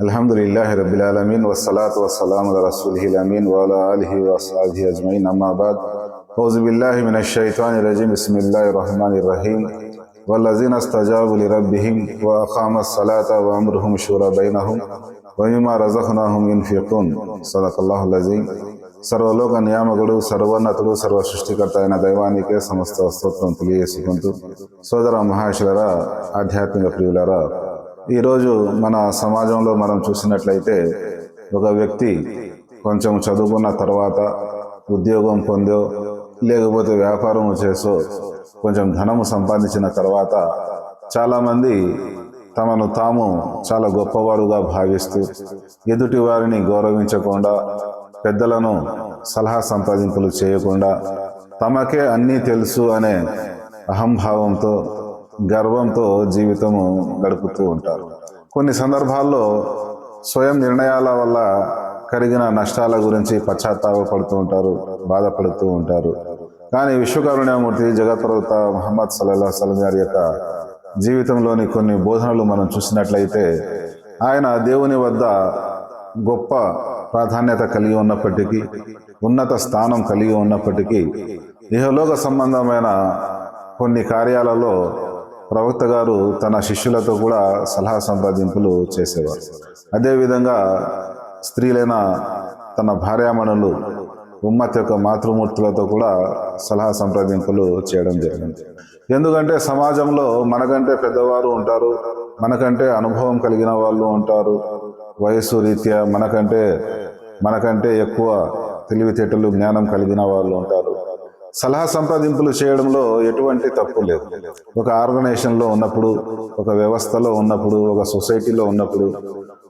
الحمد لله رب العالمين والصلاة والسلام على رسوله الأمين وعلى آله وأصحابه أجمعين أما بعد أعوذ بالله من الشيطان الرجيم بسم الله الرحمن الرحيم والذين استجابوا لربهم وأقاموا الصلاة وأمرهم شورى بينهم ومما رزقناهم ينفقون صدق الله العظيم సర్వలోక నియామకుడు సర్వోన్నతుడు సర్వ సృష్టికర్త అయిన దైవానికే సమస్త స్తోత్రం తెలియజేసుకుంటూ సోదర మహాశులరా ఆధ్యాత్మిక ప్రియులరా ఈరోజు మన సమాజంలో మనం చూసినట్లయితే ఒక వ్యక్తి కొంచెం చదువుకున్న తర్వాత ఉద్యోగం పొందో లేకపోతే వ్యాపారం చేసో కొంచెం ధనము సంపాదించిన తర్వాత చాలామంది తమను తాము చాలా గొప్పవారుగా భావిస్తూ ఎదుటి వారిని గౌరవించకుండా పెద్దలను సలహా సంపాదింపులు చేయకుండా తమకే అన్నీ తెలుసు అనే అహంభావంతో గర్వంతో జీవితము గడుపుతూ ఉంటారు. కొన్ని సందర్భాల్లో స్వయం నిర్ణయాల వల్ల కలిగిన నష్టాల గురించి పశ్చాత్తాపడుతూ ఉంటారు బాధపడుతూ ఉంటారు. కానీ విశ్వకరుణ్యమూర్తి జగత్ప్రవక్త మహమ్మద్ సల్లా సలం గారి యొక్క జీవితంలోని కొన్ని బోధనలు మనం చూసినట్లయితే ఆయన దేవుని వద్ద గొప్ప ప్రాధాన్యత కలిగి ఉన్నప్పటికీ ఉన్నత స్థానం కలిగి ఉన్నప్పటికీ ఇహలోక సంబంధమైన కొన్ని కార్యాలలో ప్రవక్త గారు తన శిష్యులతో కూడా సలహా సంపాదింపులు చేసేవారు. అదేవిధంగా స్త్రీలైన తన భార్యామణులు ఉమ్మత్ యొక్క మాతృమూర్తులతో కూడా సలహా సంప్రదింపులు చేయడం జరిగింది. ఎందుకంటే సమాజంలో మనకంటే పెద్దవారు ఉంటారు మనకంటే అనుభవం కలిగిన వాళ్ళు ఉంటారు. వయస్సు రీత్యా మనకంటే మనకంటే ఎక్కువ తెలివితేటలు జ్ఞానం కలిగిన వాళ్ళు ఉంటారు. సలహా సంప్రదింపులు చేయడంలో ఎటువంటి తప్పు లేదు. ఒక ఆర్గనైజేషన్లో ఉన్నప్పుడు ఒక వ్యవస్థలో ఉన్నప్పుడు ఒక సొసైటీలో ఉన్నప్పుడు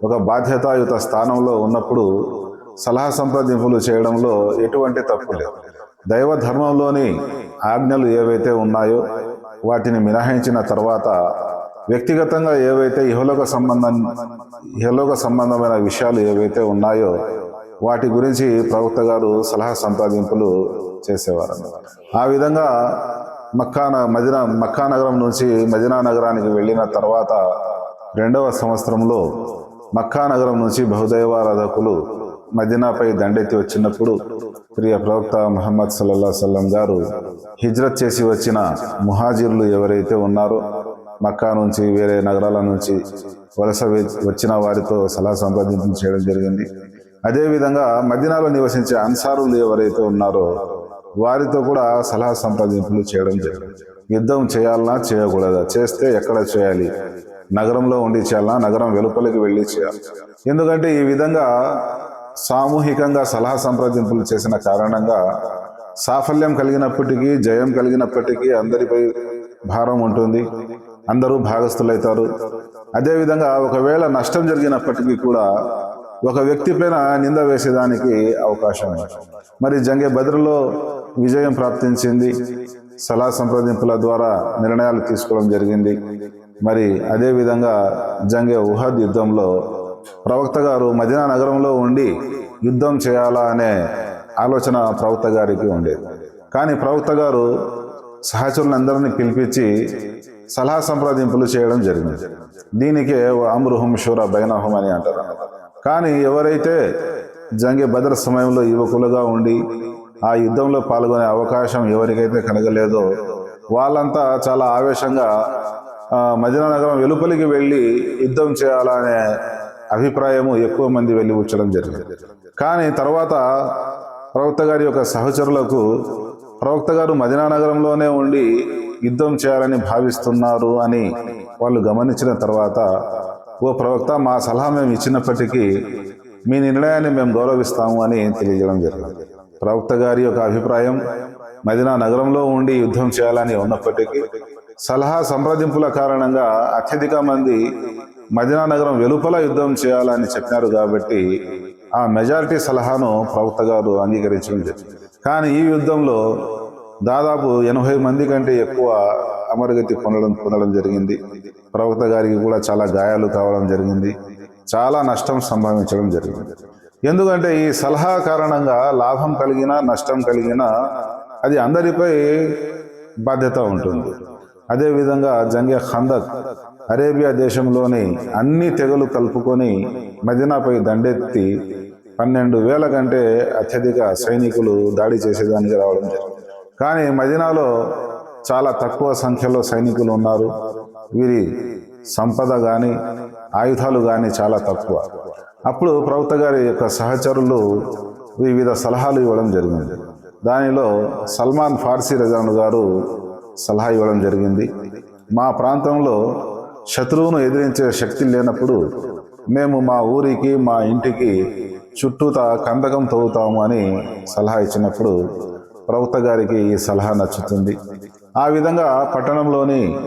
ఒక బాధ్యతాయుత స్థానంలో ఉన్నప్పుడు సలహా సంప్రదింపులు చేయడంలో ఎటువంటి తప్పు లేదు. దైవ ధర్మంలోని ఆజ్ఞలు ఏవైతే ఉన్నాయో వాటిని మినహాయించిన తర్వాత వ్యక్తిగతంగా ఏవైతే ఇహలోక సంబంధం ఇహలోక సంబంధమైన విషయాలు ఏవైతే ఉన్నాయో వాటి గురించి ప్రవక్త గారు సలహా సంపాదింపులు చేసేవారు. ఆ విధంగా మక్కా మదినా మక్కా నగరం నుంచి మదినా నగరానికి వెళ్ళిన తర్వాత రెండవ సంవత్సరంలో మక్కా నగరం నుంచి బహుదైవారాధకులు మదీనాపై దండెత్తి వచ్చినప్పుడు ప్రియ ప్రవక్త మహమ్మద్ సల్లల్లా సల్లం గారు హిజ్రత్ చేసి వచ్చిన ముహాజిర్లు ఎవరైతే ఉన్నారో మక్కా నుంచి వేరే నగరాల నుంచి వలస వచ్చిన వారితో సలహా సంపాదింపులు చేయడం జరిగింది. అదేవిధంగా మదీనాలో నివసించే అన్సారులు ఎవరైతే ఉన్నారో వారితో కూడా సలహా సంప్రదింపులు చేయడం జరిగింది. యుద్ధం చేయాలన్నా చేయకూడదా. చేస్తే ఎక్కడ చేయాలి? నగరంలో ఉండి చేయాలన్నా నగరం వెలుపలికి వెళ్ళి చేయాలి. ఎందుకంటే ఈ విధంగా సామూహికంగా సలహా సంప్రదింపులు చేసిన కారణంగా సాఫల్యం కలిగినప్పటికీ జయం కలిగినప్పటికీ అందరిపై భారం ఉంటుంది. అందరూ భాగస్థులవుతారు అదేవిధంగా ఒకవేళ నష్టం జరిగినప్పటికీ కూడా ఒక వ్యక్తి పైన నింద వేసేదానికి అవకాశం మరి జంగే బద్రలో విజయం ప్రాప్తించింది. సలహా సంప్రదింపుల ద్వారా నిర్ణయాలు తీసుకోవడం జరిగింది. మరి అదేవిధంగా జంగే ఉహద్ యుద్ధంలో ప్రవక్త గారు మదీనా నగరంలో ఉండి యుద్ధం చేయాలా అనే ఆలోచన ప్రవక్త గారికి ఉండేది. కానీ ప్రవక్త గారు సహచరులందరినీ పిలిపించి సలహా సంప్రదింపులు చేయడం జరిగింది. దీనికే అమృహం షూర బైనహం అని అంటారు కానీ ఎవరైతే జంగే భద్ర సమయంలో యువకులుగా ఉండి ఆ యుద్ధంలో పాల్గొనే అవకాశం ఎవరికైతే కలగలేదో వాళ్ళంతా చాలా ఆవేశంగా ఆ, మదీనా నగరం వెలుపలికి వెళ్ళి యుద్ధం చేయాలనే అభిప్రాయము ఎక్కువ మంది వెళ్ళి ఉంచడం జరిగింది. కానీ తర్వాత ప్రవక్త గారి యొక్క సహచరులకు ప్రవక్త గారు మదినా నగరంలోనే ఉండి యుద్ధం చేయాలని భావిస్తున్నారు అని వాళ్ళు గమనించిన తర్వాత ఓ ప్రవక్త మా సలహా మేము ఇచ్చినప్పటికీ మీ నిర్ణయాన్ని మేము గౌరవిస్తాము అని తెలియజేయడం జరిగింది. ప్రవక్త గారి యొక్క అభిప్రాయం మదీనా నగరంలో ఉండి యుద్ధం చేయాలని ఉన్నప్పటికీ సలహా సంప్రదింపుల కారణంగా అత్యధిక మంది మదీనా నగరం వెలుపల యుద్ధం చేయాలని చెప్పినారు కాబట్టి ఆ మెజారిటీ సలహాను ప్రవక్త గారు అంగీకరించడం జరిగింది. కానీ ఈ యుద్ధంలో దాదాపు ఎనభై మంది కంటే ఎక్కువ అమరగతి పొందడం పొందడం జరిగింది. ప్రవక్త గారికి కూడా చాలా గాయాలు కావడం జరిగింది. చాలా నష్టం సంభవించడం జరిగింది. ఎందుకంటే ఈ సలహా కారణంగా లాభం కలిగినా నష్టం కలిగిన అది అందరిపై బాధ్యత ఉంటుంది. అదేవిధంగా జంగే ఖందక్ అరేబియా దేశంలోని అన్ని తెగలు కలుపుకొని మదీనాపై దండెత్తి పన్నెండు వేల కంటే అత్యధిక సైనికులు దాడి చేసేదానికి రావడం జరిగింది. కానీ మదీనాలో చాలా తక్కువ సంఖ్యలో సైనికులు ఉన్నారు. వీరి సంపద కానీ ఆయుధాలు కానీ చాలా తక్కువ. అప్పుడు ప్రవక్త గారి యొక్క సహచరులు వివిధ సలహాలు ఇవ్వడం జరిగింది. దానిలో సల్మాన్ ఫార్సీ రజాను గారు సలహా ఇవ్వడం జరిగింది. మా ప్రాంతంలో శత్రువును ఎదిరించే శక్తి లేనప్పుడు మేము మా ఊరికి మా ఇంటికి చుట్టూత కందకం తవ్వుతాము అని సలహా ఇచ్చినప్పుడు ప్రవక్త గారికి ఈ సలహా నచ్చుతుంది. ఆ విధంగా పట్టణంలోని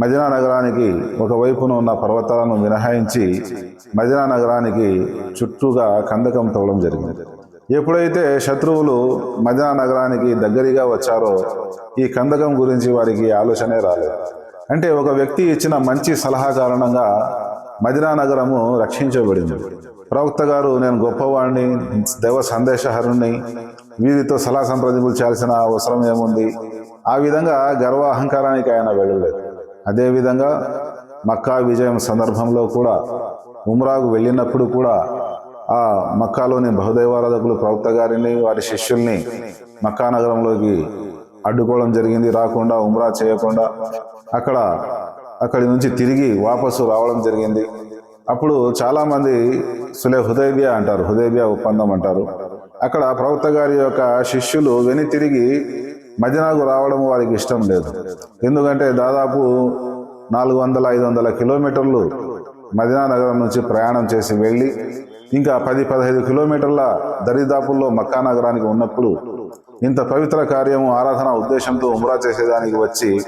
మదినా నగరానికి ఒకవైపున ఉన్న పర్వతాలను మినహాయించి మదినా నగరానికి చుట్టూగా కందకం తవ్వడం జరిగింది. ఎప్పుడైతే శత్రువులు మదినా నగరానికి దగ్గరగా వచ్చారో ఈ కందకం గురించి వారికి ఆలోచనే రాలేదు. అంటే ఒక వ్యక్తి ఇచ్చిన మంచి సలహా కారణంగా మదినా నగరము రక్షించబడింది. ప్రవక్త గారు నేను గొప్పవాడిని దైవ సందేశహరుణ్ణి వీరితో సలహా సంప్రదింపులు చేయాల్సిన అవసరం ఏముంది? ఆ విధంగా గర్వ అహంకారానికి ఆయన వెళ్ళలేదు. అదేవిధంగా మక్కా విజయం సందర్భంలో కూడా ఉమ్రాకు వెళ్ళినప్పుడు కూడా ఆ మక్కాలోని బహుదైవారాధకులు ప్రవక్త గారిని వారి శిష్యుల్ని మక్కా నగరంలోకి అడ్డుకోవడం జరిగింది. రాకుండా ఉమ్రా చేయకుండా అక్కడ అక్కడి నుంచి తిరిగి వాపసు రావడం జరిగింది. అప్పుడు చాలామంది సులే హుదైబియా అంటారు హుదైబియా ఒప్పందం అంటారు. అక్కడ ప్రవక్త గారి యొక్క శిష్యులు వెని తిరిగి మదీనాకు రావడం వారికి ఇష్టం లేదు. ఎందుకంటే దాదాపు నాలుగు వందల ఐదు వందల కిలోమీటర్లు మదీనా నగరం నుంచి ప్రయాణం చేసి వెళ్ళి ఇంకా పది పదహైదు కిలోమీటర్ల దరిదాపుల్లో మక్కా నగరానికి ఉన్నప్పుడు ఇంత పవిత్ర కార్యము ఆరాధన ఉద్దేశంతో ఉమ్రా చేసేదానికి వచ్చి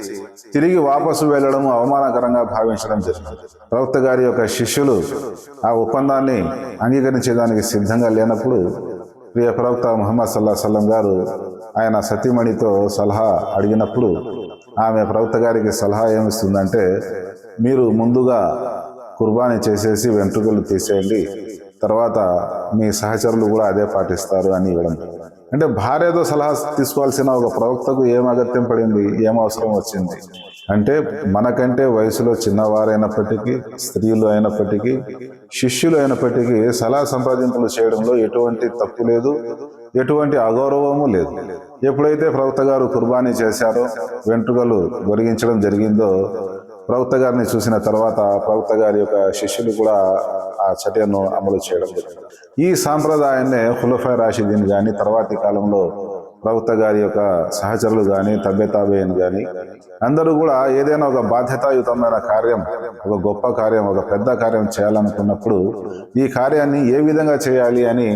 తిరిగి వాపసు వెళ్ళడం అవమానకరంగా భావించడం జరిగింది. ప్రవక్త గారి యొక్క శిష్యులు ఆ ఒప్పందాన్ని అంగీకరించేదానికి సిద్ధంగా లేనప్పుడు ప్రియ ప్రవక్త ముహమ్మద్ సల్లా సల్లం గారు ఆయన సతీమణితో సలహా అడిగినప్పుడు ఆమె ప్రవక్త గారికి సలహా ఏమిస్తుందంటే మీరు ముందుగా కుర్బానీ చేసేసి వెంట్రుకలు తీసేయండి. తర్వాత మీ సహచరులు కూడా అదే పాటిస్తారు అని ఇవ్వడం. అంటే భార్యతో సలహా తీసుకోవాల్సిన ఒక ప్రవక్తకు ఏం అగత్యం పడింది? ఏం అవసరం వచ్చింది? అంటే మనకంటే వయసులో చిన్నవారైనప్పటికీ స్త్రీలు అయినప్పటికీ శిష్యులు అయినప్పటికీ సలహా సంప్రదింపులు చేయడంలో ఎటువంటి తప్పు లేదు. ఎటువంటి అగౌరవము లేదు. ఎప్పుడైతే ప్రవక్త గారు కుర్బానీ చేశారో వెంట్రుకలు గొరిగించడం జరిగిందో ప్రవక్త గారిని చూసిన తర్వాత ప్రవక్త గారి యొక్క శిష్యులు కూడా ఆ చర్యను అమలు చేయడం జరిగింది. ఈ సాంప్రదాయాన్నే హులఫై రాషిదీన్ కానీ తర్వాతి కాలంలో ప్రవక్త గారి యొక్క సహచరులు కానీ తబ్బెతాబేన్ కానీ అందరూ కూడా ఏదైనా ఒక బాధ్యతాయుతమైన కార్యం ఒక గొప్ప కార్యం ఒక పెద్ద కార్యం చేయాలనుకున్నప్పుడు ఈ కార్యాన్ని ఏ విధంగా చేయాలి అని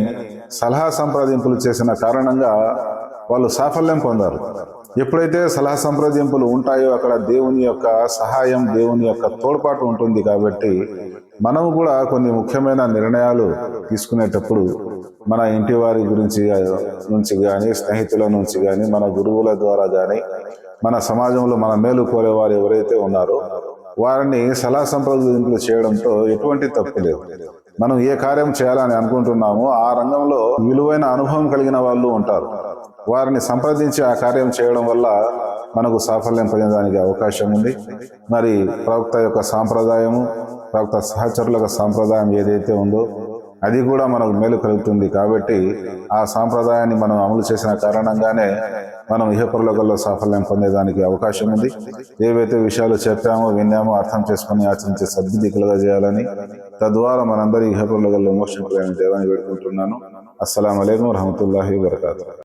సలహా సంప్రదింపులు చేసిన కారణంగా వాళ్ళు సాఫల్యం పొందారు. ఎప్పుడైతే సలహా సంప్రదింపులు ఉంటాయో అక్కడ దేవుని యొక్క సహాయం దేవుని యొక్క తోడ్పాటు ఉంటుంది కాబట్టి మనము కూడా కొన్ని ముఖ్యమైన నిర్ణయాలు తీసుకునేటప్పుడు మన ఇంటి వారి గురించి నుంచి కానీ స్నేహితుల నుంచి కానీ మన గురువుల ద్వారా కానీ మన సమాజంలో మన మేలు కోరేవారు ఎవరైతే ఉన్నారో వారిని సలహా సంప్రదింపులు చేయడంతో ఎటువంటి తప్పు లేదు. మనం ఏ కార్యం చేయాలని అనుకుంటున్నామో ఆ రంగంలో విలువైన అనుభవం కలిగిన వాళ్ళు ఉంటారు. వారిని సంప్రదించి ఆ కార్యం చేయడం వల్ల మనకు సాఫల్యం పొందడానికి అవకాశం ఉంది. మరి ప్రవక్త యొక్క సాంప్రదాయము ప్రవక్త సహచరులకు సాంప్రదాయం ఏదైతే ఉందో అది కూడా మనకు మేలు కలుగుతుంది కాబట్టి ఆ సాంప్రదాయాన్ని మనం అమలు చేసిన కారణంగానే మనం ఇహపరలోకంలో సాఫల్యం పొందేదానికి అవకాశం ఉంది. ఏవైతే విషయాలు చెప్పామో విన్నామో అర్థం చేసుకుని ఆచరించే సద్బుద్ధి కలుగజేయాలని తద్వారా మనందరి ఇహపరలోకంలో మోక్షం దేవాన్ని వేడుకుంటున్నాను. అస్సలం అయికం వరహమూల వరకాతు